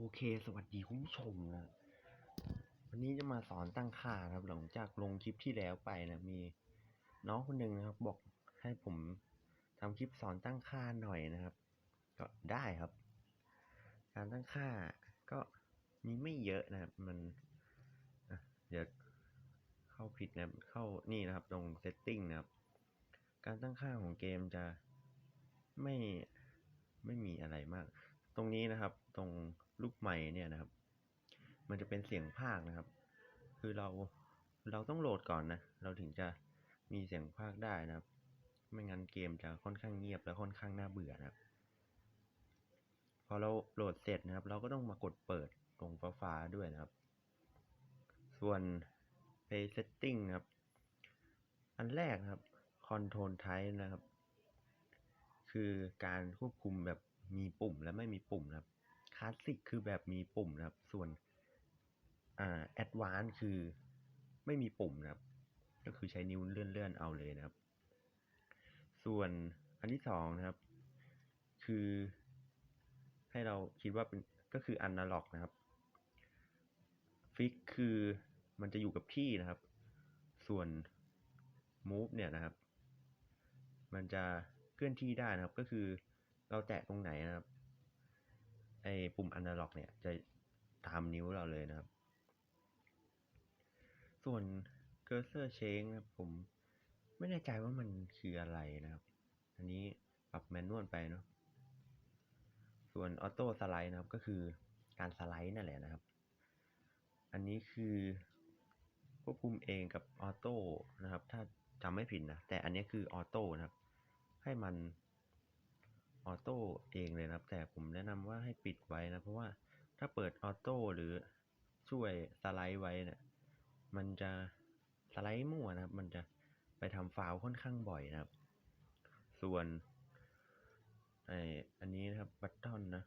โอเค สวัสดีคุณผู้ชมนะ วันนี้จะมาสอนตั้งค่านะครับ หลังจากลงคลิปที่แล้วไปนะมีน้องคนหนึ่งนะครับ บอกให้ผมทำคลิปสอนตั้งค่าหน่อยนะครับ ก็ได้ครับ การตั้งค่าก็มีไม่เยอะนะครับ มันเดี๋ยวเข้าผิดนะเข้านี่นะครับ ตรง setting นะครับ การตั้งค่าของเกมจะไม่ไม่มีอะไรมาก ตรงนี้นะครับ ตรง ลูกไม้เนี่ยนะครับ มันจะเป็นเสียงภาคนะครับ คือเราเราต้องโหลดก่อนนะ เราถึงจะมีเสียงภาคได้นะครับ ไม่งั้นเกมจะค่อนข้างเงียบและค่อนข้างน่าเบื่อนะครับ พอเราโหลดเสร็จนะครับ เราก็ต้องมากดเปิดตรงฟ้าๆด้วยนะครับ ส่วน Play Setting ครับ อันแรกครับ Control Type นะครับ คือการควบคุมแบบมีปุ่มและไม่มีปุ่มนะครับ คลาสสิกคือแบบมีปุ่มนะครับ ส่วนอ่าแอดวานคือไม่มีปุ่มนะครับ ก็คือใช้นิ้วเลื่อนๆเอาเลยนะครับ ส่วนอันที่สองนะครับ คือให้เราคิดว่าเป็นก็คืออนาล็อกนะครับฟิกคือมันจะอยู่กับที่นะครับ ส่วน move เนี่ยนะครับ มันจะเคลื่อนที่ได้นะครับ ก็คือเราแตะตรงไหนนะครับ อ้ปุ่มอนาล็อกเนี่ยจะตามนิ้วเราเลยนะครับ ส่วน cursor change นะครับผมไม่แน่ใจว่ามันคืออะไรนะครับ อันนี้ปรับแมนนวลไปเนาะ ส่วนออโต้สไลด์นะครับก็คือการสไลด์นั่นแหละนะครับ อันนี้คือควบคุมเองกับออโต้นะครับ ถ้าจำไม่ผิดนะ แต่อันนี้คือออโต้นะครับ ให้มัน ออโต้เองเลยนะครับ แต่ผมแนะนำว่าให้ปิดไว้นะ เพราะว่าถ้าเปิดออโต้หรือช่วยสไลด์ไว้เนี่ยมันจะสไลด์มั่วนะครับ มันจะไปทำฟาวค่อนข้างบ่อยนะครับ ส่วนไออันนี้นะครับบัตตอนนะ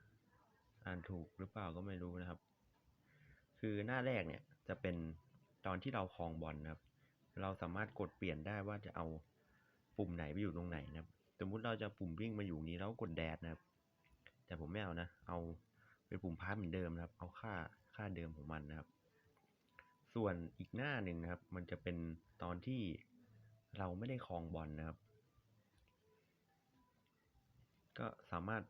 อ่านถูกหรือเปล่าก็ไม่รู้นะครับ คือหน้าแรกเนี่ยจะเป็นตอนที่เราคลองบอลนะครับ เราสามารถกดเปลี่ยนได้ว่าจะเอาปุ่มไหนไปอยู่ตรงไหนนะครับ สมมุติเราจะปุ่มวิ่งมาอยู่นี้แล้วกดแดดนะครับ แต่ผมไม่เอานะ เอาเป็นปุ่มพาสเหมือนเดิมนะครับ เอาค่าค่าเดิมของมันนะครับ ส่วนอีกหน้าหนึ่งนะครับ มันจะเป็นตอนที่เราไม่ได้คลองบอลนะครับ ก็สามารถ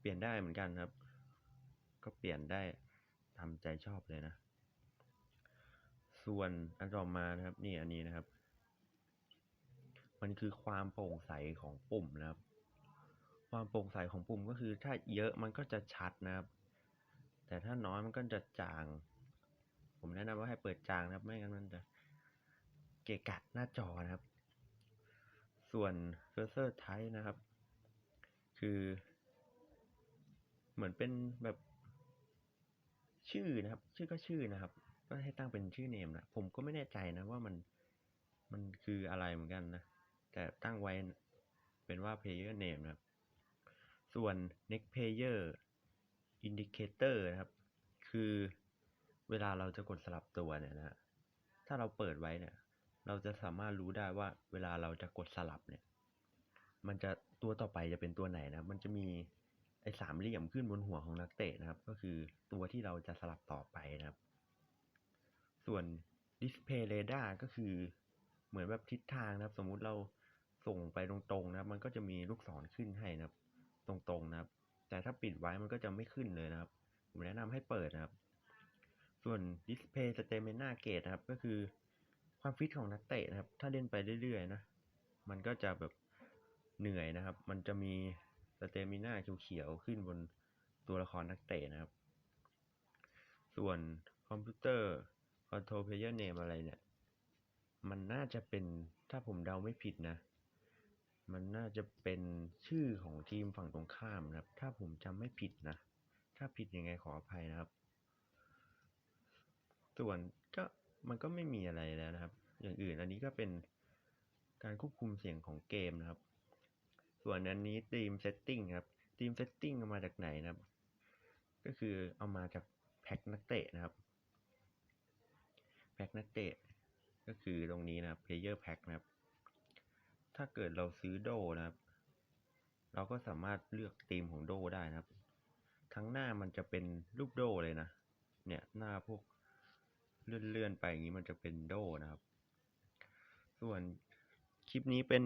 เปลี่ยนได้เหมือนกันครับ ก็เปลี่ยนได้ตามใจชอบเลยนะ ส่วนอันต่อมานะครับ นี่อันนี้นะครับ มันคือความโปร่งใสของปุ่มนะครับ ความโปร่งใสของปุ่มก็คือถ้าเยอะมันก็จะชัดนะครับ แต่ถ้าน้อยมันก็จะจาง ผมแนะนำว่าให้เปิดจางนะครับ ไม่งั้นมันจะเกะกะหน้าจอนะครับ ส่วน cursor type นะครับ คือ เหมือนเป็นแบบชื่อนะครับ ชื่อก็ชื่อนะครับ ก็ให้ตั้งเป็นชื่อเนมนะผมก็ไม่แน่ใจนะว่ามันมันคืออะไรเหมือนกันนะ แต่ตั้งไว้เป็นว่า player name นะครับ ส่วน next player indicator นะครับ คือเวลาเราจะกดสลับตัวเนี่ยนะถ้าเราเปิดไว้เนี่ย เราจะสามารถรู้ได้ว่าเวลาเราจะกดสลับเนี่ย มันจะตัวต่อไปจะเป็นตัวไหนนะ มันจะมีไอ้สามเหลี่ยมขึ้นบนหัวของนักเตะนะครับ ก็คือตัวที่เราจะสลับต่อไปนะครับ ส่วน display radar ก็คือเหมือนแบบทิศทางนะครับ สมมุติเรา ส่งไปตรงๆนะครับ มันก็จะมีลูกศรขึ้นให้นะครับ ตรงๆนะครับ แต่ถ้าปิดไว้มันก็จะไม่ขึ้นเลยนะครับ ผมแนะนำให้เปิดนะครับ ส่วน display stamina gauge นะครับ ก็คือความฟิตของนักเตะนะครับ ถ้าเล่นไปเรื่อยๆนะ มันก็จะแบบเหนื่อยนะครับ มันจะมีสเตมิน่าเขียวๆขึ้นบนตัวละครนักเตะนะครับ ส่วนคอมพิวเตอร์ Control Player Name อะไรเนี่ย มันน่าจะเป็นถ้าผมเดาไม่ผิดนะ มันน่าจะเป็นชื่อของทีมฝั่งตรงข้ามนะครับ ถ้าผมจำไม่ผิดนะ ถ้าผิดยังไงขออภัยนะครับ ส่วนก็มันก็ไม่มีอะไรแล้วนะครับ อย่างอื่นอันนี้ก็เป็นการควบคุมเสียงของเกมนะครับ ส่วนอันนี้ทีมเซตติ้งครับทีมเซตติ้งเอามาจากไหนนะครับ ก็คือเอามาจากแพ็คนักเตะนะครับ แพ็คนักเตะ ก็คือตรงนี้นะครับ player pack นะครับ ถ้าเกิดเราซื้อโดนะครับ เราก็สามารถเลือกธีมของโดได้นะครับ ทั้งหน้ามันจะเป็นรูปโดเลยนะ เนี่ยหน้าพวกเลื่อนๆไปอย่างนี้มันจะเป็นโดนะครับ ส่วนคลิปนี้เป็น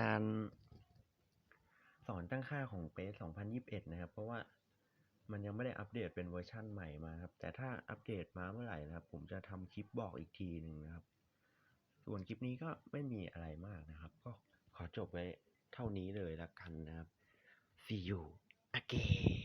การสอนตั้งค่าของเปส2021 นะครับ เพราะว่ามันยังไม่ได้อัปเดตเป็นเวอร์ชั่นใหม่มาครับ แต่ถ้าอัปเดตมาเมื่อไหร่นะครับ ผมจะทำคลิปบอกอีกทีหนึ่งนะครับ ส่วนคลิปนี้ก็ไม่มีอะไรมากนะครับ ก็ขอจบไว้เท่านี้เลยละกันนะครับ see you again